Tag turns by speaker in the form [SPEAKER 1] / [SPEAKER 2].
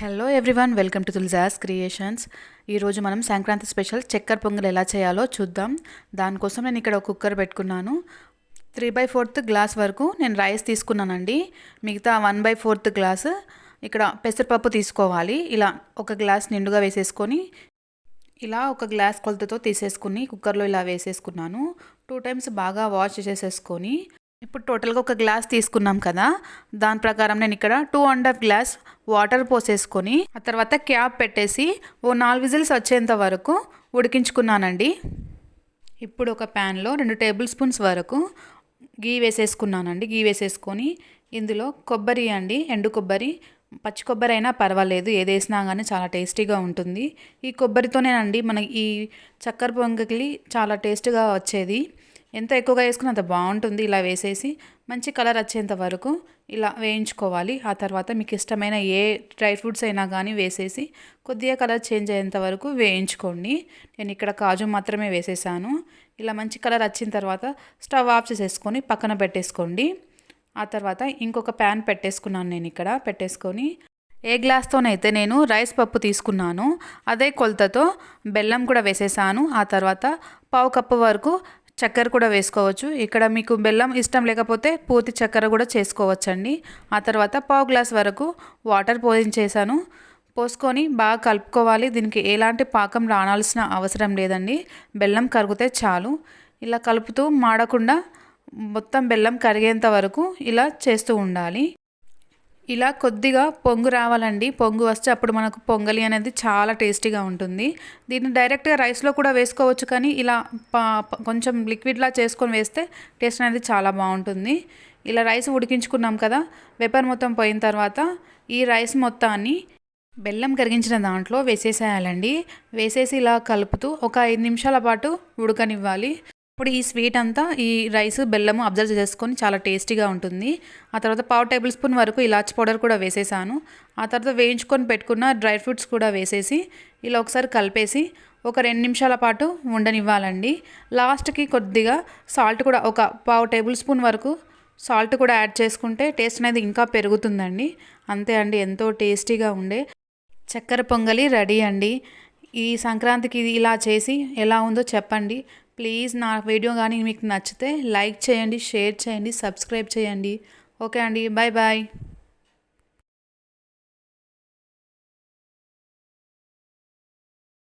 [SPEAKER 1] Hello everyone welcome to Tulja's creations ఈరోజు మనం Sankranti special చక్కెర పొంగల్ ఎలా చేయాలో చూద్దాం. దానికోసం నేను ఇక్కడ ఒక కుక్కర్ పెట్టుకున్నాను. త్రీ బై ఫోర్త్ గ్లాస్ వరకు నేను రైస్ తీసుకున్నానండి. మిగతా వన్ బై ఫోర్త్ గ్లాస్ ఇక్కడ పెసరపప్పు తీసుకోవాలి. ఇలా ఒక గ్లాస్ నిండుగా వేసేసుకొని ఇలా ఒక గ్లాస్ కొలతతో తీసేసుకుని కుక్కర్లో ఇలా వేసేసుకున్నాను. టూ టైమ్స్ బాగా వాష్ చేసేసుకొని ఇప్పుడు టోటల్గా ఒక గ్లాస్ తీసుకున్నాం కదా. దాని ప్రకారం నేను ఇక్కడ two and half glass water పోసేసుకొని ఆ తర్వాత క్యాప్ పెట్టేసి ఓ నాలుగు విజిల్స్ వచ్చేంత వరకు ఉడికించుకున్నానండి. ఇప్పుడు ఒక ప్యాన్లో రెండు టేబుల్ స్పూన్స్ వరకు గీ వేసేసుకున్నానండి. గీ వేసేసుకొని ఇందులో కొబ్బరి అండి ఎండు కొబ్బరి. పచ్చి కొబ్బరి అయినా పర్వాలేదు ఏది వేసినా కానీ చాలా టేస్టీగా ఉంటుంది. ఈ కొబ్బరితోనేనండి మనకి ఈ చక్కెర పొంగలి చాలా టేస్ట్గా వచ్చేది. ఎంత ఎక్కువగా వేసుకుని అంత బాగుంటుంది ఇలా వేసేసి. మంచి కలర్ వచ్చేంత వరకు ఇలా వేయించుకోవాలి. ఆ తర్వాత మీకు ఇష్టమైన ఏ డ్రై ఫ్రూట్స్ అయినా కానీ వేసేసి కొద్దిగా కలర్ చేంజ్ అయ్యేంత వరకు వేయించుకోండి. నేను ఇక్కడ కాజు మాత్రమే వేసేసాను. ఇలా మంచి కలర్ వచ్చిన తర్వాత స్టవ్ ఆఫ్ చేసేసుకొని పక్కన పెట్టేసుకోండి. ఆ తర్వాత ఇంకొక ప్యాన్ పెట్టేసుకున్నాను నేను ఇక్కడ. పెట్టేసుకొని ఏ గ్లాస్తోనైతే నేను రైస్ పప్పు తీసుకున్నాను అదే కొలతతో బెల్లం కూడా వేసేసాను. ఆ తర్వాత పావు కప్పు వరకు చక్కెర కూడా వేసుకోవచ్చు. ఇక్కడ మీకు బెల్లం ఇష్టం లేకపోతే పూర్తి చక్కెర కూడా చేసుకోవచ్చండి. ఆ తర్వాత పావు గ్లాస్ వరకు వాటర్ పోయించేసాను పోసుకొని బాగా కలుపుకోవాలి. దీనికి ఎలాంటి పాకం రానాల్సిన అవసరం లేదండి. బెల్లం కరిగితే చాలు. ఇలా కలుపుతూ మాడకుండా మొత్తం బెల్లం కరిగేంత వరకు ఇలా చేస్తూ ఉండాలి. ఇలా కొద్దిగా పొంగు రావాలండి. పొంగు వస్తే అప్పుడు మనకు పొంగలి అనేది చాలా టేస్టీగా ఉంటుంది. దీన్ని డైరెక్ట్గా రైస్లో కూడా వేసుకోవచ్చు కానీ ఇలా కొంచెం లిక్విడ్లా చేసుకొని వేస్తే టేస్ట్ అనేది చాలా బాగుంటుంది. ఇలా రైస్ ఉడికించుకున్నాం కదా వెపర్ మొత్తం పోయిన తర్వాత ఈ రైస్ మొత్తాన్ని బెల్లం కరిగించిన దాంట్లో వేసేసేయాలండి. వేసేసి ఇలా కలుపుతూ ఒక ఐదు నిమిషాల పాటు ఉడకనివ్వాలి. ఇప్పుడు ఈ స్వీట్ అంతా ఈ రైస్ బెల్లము అబ్జర్వ్ చేసుకొని చాలా టేస్టీగా ఉంటుంది. ఆ తర్వాత పావు టేబుల్ స్పూన్ వరకు ఇలాచి పౌడర్ కూడా వేసేసాను. ఆ తర్వాత వేయించుకొని పెట్టుకున్న డ్రై ఫ్రూట్స్ కూడా వేసేసి ఇలా ఒకసారి కలిపేసి ఒక రెండు నిమిషాల పాటు ఉండనివ్వాలండి. లాస్ట్కి కొద్దిగా సాల్ట్ కూడా ఒక పావు టేబుల్ స్పూన్ వరకు సాల్ట్ కూడా యాడ్ చేసుకుంటే టేస్ట్ అనేది ఇంకా పెరుగుతుందండి. అంతే అండి ఎంతో టేస్టీగా ఉండే చక్కెర పొంగలి రెడీ అండి. ఈ సంక్రాంతికి ఇలా చేసి ఎలా ఉందో చెప్పండి. ప్లీజ్ నా వీడియో కానీ మీకు నచ్చితే లైక్ చేయండి షేర్ చేయండి సబ్స్క్రైబ్ చేయండి. ఓకే అండి బాయ్ బాయ్